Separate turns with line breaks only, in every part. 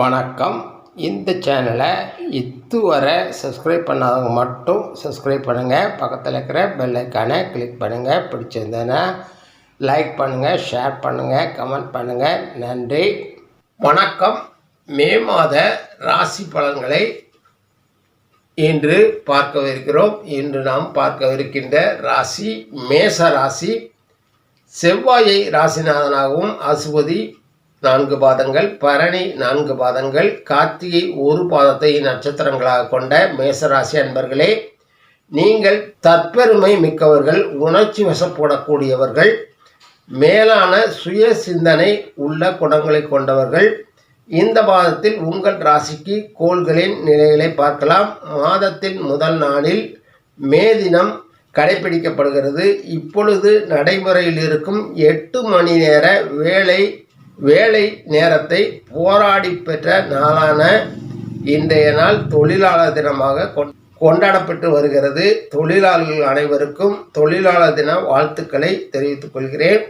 வணக்கம். இந்த சேனலை இதுவரை சப்ஸ்கிரைப் பண்ணாதவங்க மட்டும் சப்ஸ்கிரைப் பண்ணுங்கள் பக்கத்தில் இருக்கிற பெல் ஐக்கானை கிளிக் பண்ணுங்கள் பிடிச்சிருந்தேன்னா லைக் பண்ணுங்கள் ஷேர் பண்ணுங்கள் கமெண்ட் பண்ணுங்கள் நன்றி. வணக்கம். மே மாத ராசி பலன்களை இன்று பார்க்கவிருக்கிறோம் இன்று நாம் பார்க்கவிருக்கின்ற ராசி மேச ராசி. செவ்வாயை ராசிநாதனாகவும் அசுபதி நான்கு பாதங்கள் பரணி நான்கு பாதங்கள் கார்த்திகை ஒரு பாதத்தை நட்சத்திரங்களாக கொண்ட மேசராசி அன்பர்களே நீங்கள் தற்பெருமை மிக்கவர்கள் உணர்ச்சி வசப்படக்கூடியவர்கள் மேலான சுய சிந்தனை உள்ள குணங்களை கொண்டவர்கள் இந்த மாதத்தில் உங்கள் ராசிக்கு கோள்களின் நிலைகளை பார்க்கலாம். மாதத்தின் முதல் நாளில் மே தினம் கடைபிடிக்கப்படுகிறது. இப்பொழுது நடைமுறையில் இருக்கும் எட்டு மணி நேர வேலை வேலை நேரத்தை போராடி பெற்ற நாளான இன்றைய நாள் தொழிலாளர் தினமாக கொண்- கொண்டாடப்பட்டு வருகிறது. தொழிலாளர்கள் அனைவருக்கும் தொழிலாளர் தின வாழ்த்துக்களை தெரிவித்துக் கொள்கிறேன்.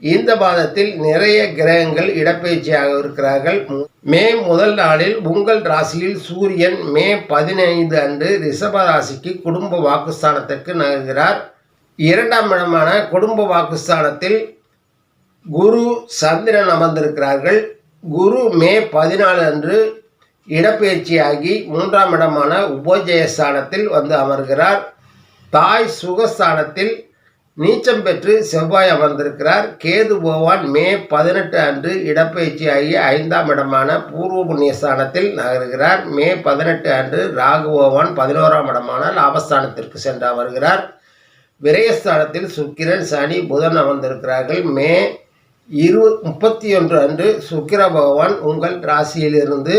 இந்த மாதத்தில் நிறைய கிரகங்கள் இடப்பெயர்ச்சியாக இருக்கிறார்கள். மே முதல் நாளில் உங்கள் ராசியில் சூரியன் மே பதினைந்து அன்று ரிஷப ராசிக்கு குடும்ப வாக்குஸ்தானத்திற்கு நகர்கிறார். இரண்டாம் இடமான குடும்ப வாக்குஸ்தானத்தில் குரு சந்திரன் அமர்ந்திருக்கிறார்கள். குரு மே பதினாலு அன்று இடப்பெயர்ச்சியாகி மூன்றாம் இடமான உபஜயஸ்தானத்தில் வந்து அமர்கிறார். தாய் சுகஸ்தானத்தில் நீச்சம் பெற்று செவ்வாய் அமர்ந்திருக்கிறார். கேது பகவான் மே பதினெட்டு அன்று இடப்பெயர்ச்சியாகி ஐந்தாம் இடமான பூர்வ புண்ணியஸ்தானத்தில் நகர்கிறார். மே பதினெட்டு அன்று ராகு பகவான் பதினோராம் இடமான லாபஸ்தானத்திற்கு சென்று அமர்கிறார். விரயஸ்தானத்தில் சுக்கிரன் சனி புதன் அமர்ந்திருக்கிறார்கள். மே இரு முப்பத்தி ஒன்று அன்று சுக்கிர பகவான் உங்கள் ராசியிலிருந்து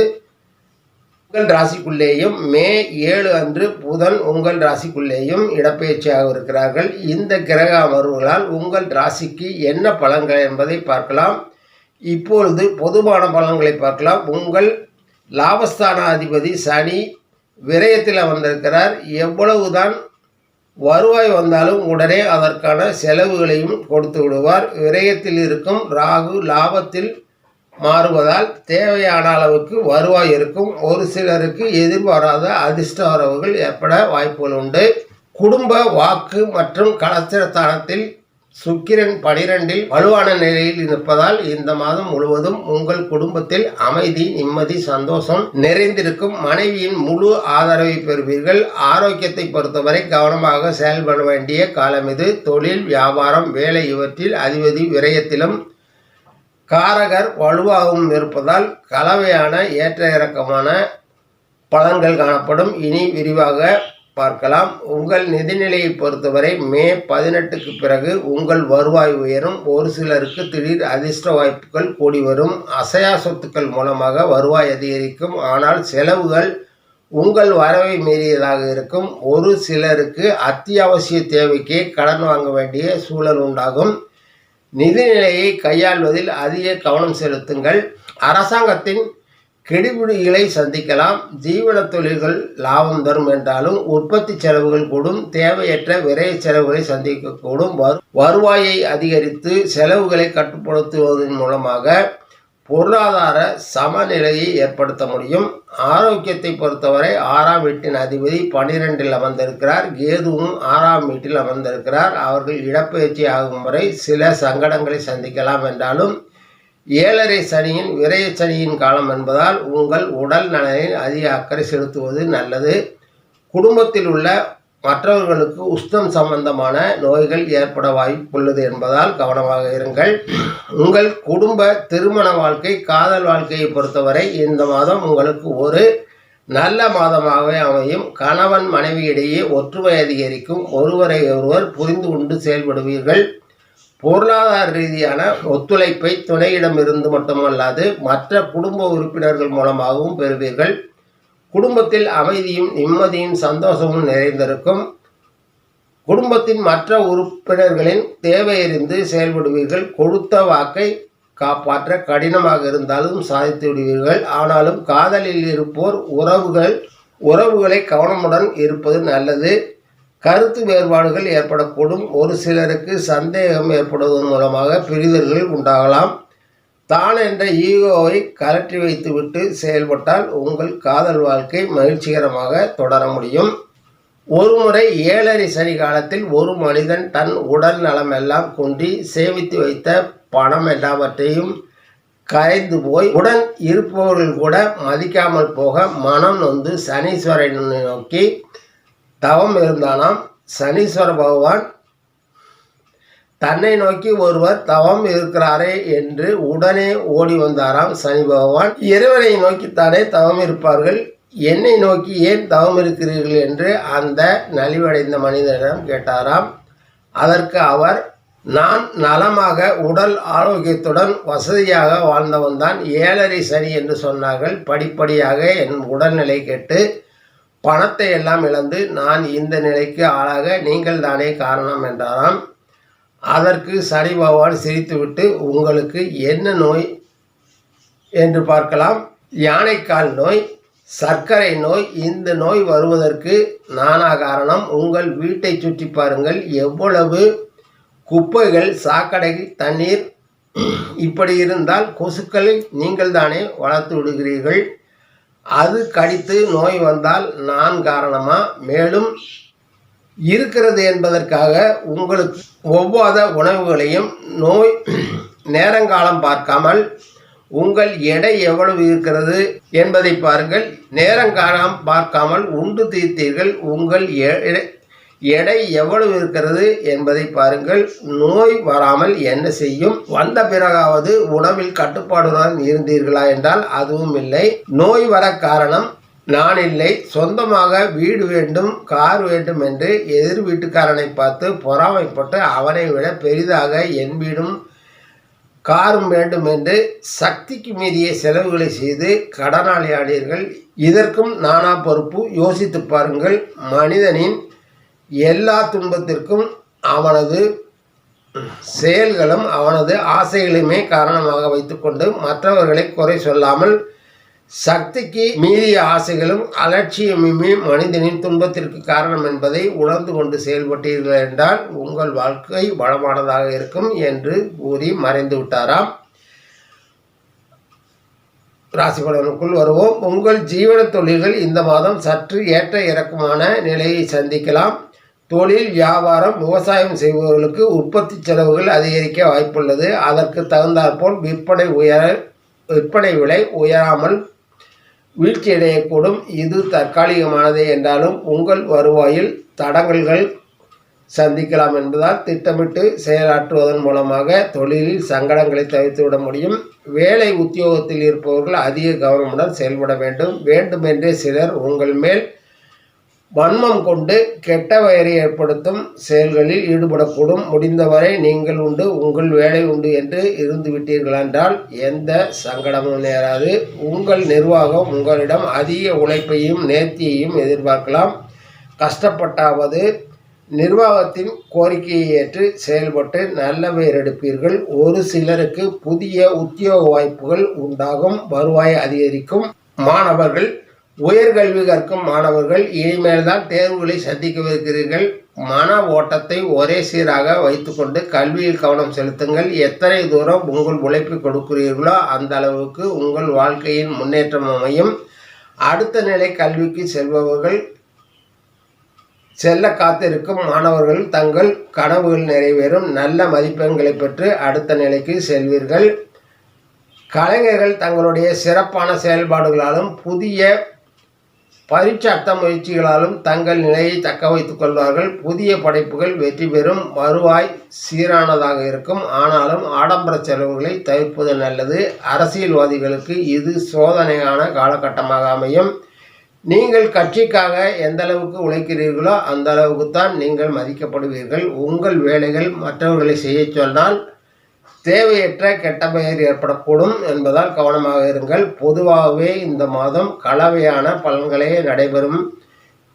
உங்கள் ராசிக்குள்ளேயும் மே ஏழு அன்று புதன் உங்கள் ராசிக்குள்ளேயும் இடப்பெயர்ச்சியாக இருக்கிறார்கள். இந்த கிரக அமர்வுகளால் உங்கள் ராசிக்கு என்ன பலன்கள் என்பதை பார்க்கலாம். இப்பொழுது பொதுவான பலன்களை பார்க்கலாம். உங்கள் லாபஸ்தானாதிபதி சனி விரயத்தில் அமர்ந்திருக்கிறார். எவ்வளவுதான் வருவாய் வந்தாலும் உடனே அதற்கான செலவுகளையும் கொடுத்து விடுவார். விரயத்தில் இருக்கும் ராகு லாபத்தில் மாறுவதால் தேவையான அளவுக்கு வருவாய் இருக்கும். ஒரு சிலருக்கு எதிர்பாராத அதிர்ஷ்ட வரவுகள் ஏற்பட வாய்ப்புகள் உண்டு. குடும்ப வாக்கு மற்றும் கலத்திரத்தானத்தில் சுக்கிரன் பனிரெண்டில் வலுவான நிலையில் இருப்பதால் இந்த மாதம் முழுவதும் உங்கள் குடும்பத்தில் அமைதி நிம்மதி சந்தோஷம் நிறைந்திருக்கும். மனைவியின் முழு ஆதரவை பெறுவீர்கள். ஆரோக்கியத்தை பொறுத்தவரை கவனமாக செயல்பட வேண்டிய காலம் இது. தொழில் வியாபாரம் வேலை இவற்றில் அதிபதி விரயத்திலும் காரகர் வலுவாகவும் இருப்பதால் கலவையான ஏற்ற இறக்கமான பலன்கள் காணப்படும். இனி விரிவாக பார்க்கலாம். உங்கள் நிதிநிலையை பொறுத்தவரை மே பதினெட்டுக்கு பிறகு உங்கள் வருவாய் உயரும். ஒரு சிலருக்கு திடீர் அதிர்ஷ்ட வாய்ப்புகள் கூடி வரும். அசையா சொத்துக்கள் மூலமாக வருவாய் அதிகரிக்கும். ஆனால் செலவுகள் உங்கள் வரவை மீறியதாக இருக்கும். ஒரு சிலருக்கு அத்தியாவசிய தேவைக்கே கடன் வாங்க வேண்டிய சூழல் உண்டாகும். நிதிநிலையை கையாள்வதில் அதிக கவனம் செலுத்துங்கள். அரசாங்கத்தின் கெடுபிடிகளை சந்திக்கலாம். ஜீவன தொழில்கள் லாபம் தரும் என்றாலும் உற்பத்தி செலவுகள் கூடும். தேவையற்ற விரைய செலவுகளை சந்திக்கக்கூடும். வரு- வருவாயை அதிகரித்து செலவுகளை கட்டுப்படுத்துவதன் மூலமாக பொருளாதார சமநிலையை ஏற்படுத்த முடியும். ஆரோக்கியத்தை பொறுத்தவரை ஆறாம் வீட்டின் அதிபதி பனிரெண்டில் அமர்ந்திருக்கிறார். கேதுவும் ஆறாம் வீட்டில் அமர்ந்திருக்கிறார். அவர்கள் இடப்பெயர்ச்சி ஆகும் வரை சில சங்கடங்களை சந்திக்கலாம் என்றாலும் ஏழரை சனியின் விரைய சனியின் காலம் என்பதால் உங்கள் உடல் நலனில் அதிக அக்கறை செலுத்துவது நல்லது. குடும்பத்தில் உள்ள மற்றவர்களுக்கு உஷ்ணம் சம்பந்தமான நோய்கள் ஏற்பட வாய்ப்புள்ளது என்பதால் கவனமாக இருங்கள். உங்கள் குடும்ப திருமண வாழ்க்கை காதல் வாழ்க்கையை பொறுத்தவரை இந்த மாதம் உங்களுக்கு ஒரு நல்ல மாதமாகவே அமையும். கணவன் மனைவியிடையே ஒற்றுமை அதிகரிக்கும். ஒருவரை ஒருவர் புரிந்து கொண்டு செயல்படுவீர்கள். பொருளாதார ரீதியான ஒத்துழைப்பை துணையிடமிருந்து மட்டுமல்லாது மற்ற குடும்ப உறுப்பினர்கள் மூலமாகவும் பெறுவீர்கள். குடும்பத்தில் அமைதியும் நிம்மதியும் சந்தோஷமும் நிறைந்திருக்கும். குடும்பத்தின் மற்ற உறுப்பினர்களின் தேவையறிந்து செயல்படுவீர்கள். கொடுத்த வாக்கை காப்பாற்ற கடினமாக இருந்தாலும் சாதித்து விடுவீர்கள். ஆனாலும் காதலில் இருப்போர் உறவுகள் உறவுகளை கவனமுடன் இருப்பது நல்லது. கருத்து வேறுபாடுகள் ஏற்படக்கூடும். ஒரு சிலருக்கு சந்தேகம் ஏற்படுவதன் மூலமாக பிரிதல்கள் உண்டாகலாம். தான் என்ற ஈகோவை கலற்றி வைத்துவிட்டு செயல்பட்டால் உங்கள் காதல் வாழ்க்கை மகிழ்ச்சிகரமாக தொடர முடியும். ஒருமுறை ஏழரை சனி காலத்தில் ஒரு மனிதன் தன் உடல் நலமெல்லாம் குன்றி சேமித்து வைத்த பணம் எல்லாவற்றையும் கரைந்து போய் உடன் இருப்பவர்கள் கூட மதிக்காமல் போக மனம் நொந்து சனீஸ்வரனை நோக்கி தவம் இருந்தானாம் சனீஸ்வர பகவான். தன்னை நோக்கி ஒருவர் தவம் இருக்கிறாரே என்று உடனே ஓடி வந்தாராம் சனி பகவான். இறைவனை நோக்கித்தானே தவம் இருப்பார்கள்? என்னை நோக்கி ஏன் தவம் இருக்கிறீர்கள் என்று அந்த நலிவடைந்த மனிதனிடம் கேட்டாராம். அதற்கு அவர் நான் நலமாக உடல் ஆரோக்கியத்துடன் வசதியாக வாழ்ந்தவன் தான் ஏழரை சனி என்று சொன்னார்கள். படிப்படியாக என் உடல்நிலை கெட்டு பணத்தை எல்லாம் இழந்து நான் இந்த நிலைக்கு ஆளாக நீங்கள் தானே காரணம் என்றாராம். அதற்கு சனி பகவான் சிரித்துவிட்டு உங்களுக்கு என்ன நோய்? என்று பார்க்கலாம். யானைக்கால் நோய் சர்க்கரை நோய் இந்த நோய் வருவதற்கு நானா காரணம்? உங்கள் வீட்டை சுற்றி பாருங்கள். எவ்வளவு குப்பைகள் சாக்கடை தண்ணீர் இப்படி இருந்தால் கொசுக்களை நீங்கள் தானே வளர்த்து விடுகிறீர்கள். அது கடித்து நோய் வந்தால் நான் காரணமா? மேலும் இருக்கிறது என்பதற்காக உங்களுக்கு ஒவ்வாத உணவுகளையும் நோய் நேரங்காலம் பார்க்காமல் உங்கள் எடை எவ்வளவு இருக்கிறது என்பதை பாருங்கள். நேரங்காலம் பார்க்காமல் உண்டு தீர்த்தீர்கள். உங்கள் எடை எவ்வளவு இருக்கிறது என்பதை பாருங்கள். நோய் வராமல் என்ன செய்யும்? வந்த பிறகாவது உணவில் கட்டுப்பாடுடன் இருந்தீர்களா என்றால் அதுவும் இல்லை. நோய் வர காரணம் நான் இல்லை. சொந்தமாக வீடு வேண்டும் கார் வேண்டும் என்று எதிர் வீட்டுக்காரனை பார்த்து பொறாமைப்பட்டு அவனை விட பெரிதாக என் வீடும் காரும் வேண்டும் என்று சக்திக்கு மீறிய செலவுகளை செய்து கடனாளி இதற்கும் நானா பொறுப்பு? யோசித்து பாருங்கள். மனிதனின் எல்லா துன்பத்திற்கும் அவனது செயல்களும் அவனது ஆசைகளையுமே காரணமாக வைத்துக்கொண்டு மற்றவர்களை குறை சொல்லாமல் சக்திக்கு மீறிய ஆசைகளும் அலட்சியமுமே மனிதனின் துன்பத்திற்கு காரணம் என்பதை உணர்ந்து கொண்டு செயல்பட்டீர்கள் என்றால் உங்கள் வாழ்க்கை வளமானதாக இருக்கும் என்று கூறி மறைந்து விட்டாராம். ராசிபலனுக்குள் வருவோம். உங்கள் ஜீவன தொழில்கள் இந்த மாதம் சற்று ஏற்ற இறக்கமான நிலையை சந்திக்கலாம். தொழில் வியாபாரம் விவசாயம் செய்பவர்களுக்கு உற்பத்தி செலவுகள் அதிகரிக்க வாய்ப்புள்ளது. அதற்கு தகுந்தாற்போல் விற்பனை உயர விற்பனை விலை உயராமல் வீழ்ச்சியடையக்கூடும் இது தற்காலிகமானதே என்றாலும் உங்கள் வருவாயில் தடங்கல்கள் சந்திக்கலாம் என்பதால் திட்டமிட்டு செயலாற்றுவதன் மூலமாக தொழிலில் சங்கடங்களை தவிர்த்துவிட முடியும். வேலை உத்தியோகத்தில் இருப்பவர்கள் அதிக கவனமுடன் செயல்பட வேண்டும். வேண்டுமென்றே சிலர் உங்கள் மேல் வன்மம் கொண்டு கெட்ட வயரை ஏற்படுத்தும் செயல்களில் ஈடுபடக்கூடும். முடிந்தவரை நீங்கள் உண்டு உங்கள் வேலை உண்டு என்று இருந்து விட்டீர்களென்றால் எந்த சங்கடமும் நேராது. உங்கள் நிர்வாகம் உங்களிடம் அதிக உழைப்பையும் நேர்த்தியையும் எதிர்பார்க்கலாம். கஷ்டப்பட்டாவது நிர்வாகத்தின் கோரிக்கையை ஏற்று செயல்பட்டு நல்ல பெயர் எடுப்பீர்கள். ஒரு சிலருக்கு புதிய உத்தியோக வாய்ப்புகள் உண்டாகும். வருவாய் அதிகரிக்கும். மாணவர்கள் உயர்கல்வி கற்கும் மாணவர்கள் இனிமேல் தான் தேர்வுகளை சந்திக்கவிருக்கிறீர்கள். மன ஓட்டத்தை ஒரே சீராக வைத்துக்கொண்டு கல்வியில் கவனம் செலுத்துங்கள். எத்தனை தூரம் உங்கள் உழைப்பு கொடுக்கிறீர்களோ அந்த அளவுக்கு உங்கள் வாழ்க்கையின் முன்னேற்றம் அமையும். அடுத்த நிலை கல்விக்கு செல்பவர்கள் செல்ல காத்திருக்கும் மாணவர்கள் தங்கள் கனவுகள் நிறைவேறும். நல்ல மதிப்பெண்களை பெற்று அடுத்த நிலைக்கு செல்வீர்கள். கலைஞர்கள் தங்களுடைய சிறப்பான செயல்பாடுகளாலும் புதிய பரீட்சார்த்த முயற்சிகளாலும் தங்கள் நிலையை தக்க வைத்துக் கொள்வார்கள். புதிய படைப்புகள் வெற்றி பெறும். வருவாய் சீரானதாக இருக்கும். ஆனாலும் ஆடம்பர செலவுகளை தவிர்ப்பது நல்லது. அரசியல்வாதிகளுக்கு இது சோதனையான காலகட்டமாக அமையும். நீங்கள் கட்சிக்காக எந்த அளவுக்கு உழைக்கிறீர்களோ அந்த அளவுக்கு தான் நீங்கள் மதிக்கப்படுவீர்கள். உங்கள் வேலைகள் மற்றவர்களை செய்ய சொன்னால் தேவையற்ற கெட்ட பெயர் ஏற்படக்கூடும் என்பதால் கவனமாக இருங்கள். பொதுவாகவே இந்த மாதம் கலவையான பலன்களே நடைபெறும்.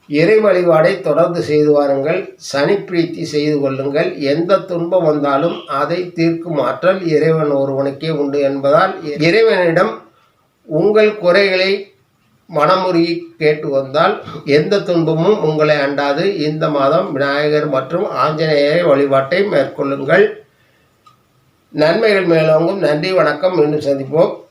இறை வழிபாடை தொடர்ந்து செய்து வாருங்கள். சனி பிரீத்தி செய்து கொள்ளுங்கள். எந்த துன்பம் வந்தாலும் அதை தீர்க்கும் ஆற்றல் இறைவன் ஒருவனுக்கே உண்டு என்பதால் இறைவனிடம் உங்கள் குறைகளை மனமுருகி கேட்டு வந்தால் எந்த துன்பமும் உங்களை அண்டாது. இந்த மாதம் விநாயகர் மற்றும் ஆஞ்சநேயரை வழிபாட்டை மேற்கொள்ளுங்கள். நன்மைகள் மேலோங்கும் நன்றி வணக்கம். மீண்டும் சந்திப்போம்.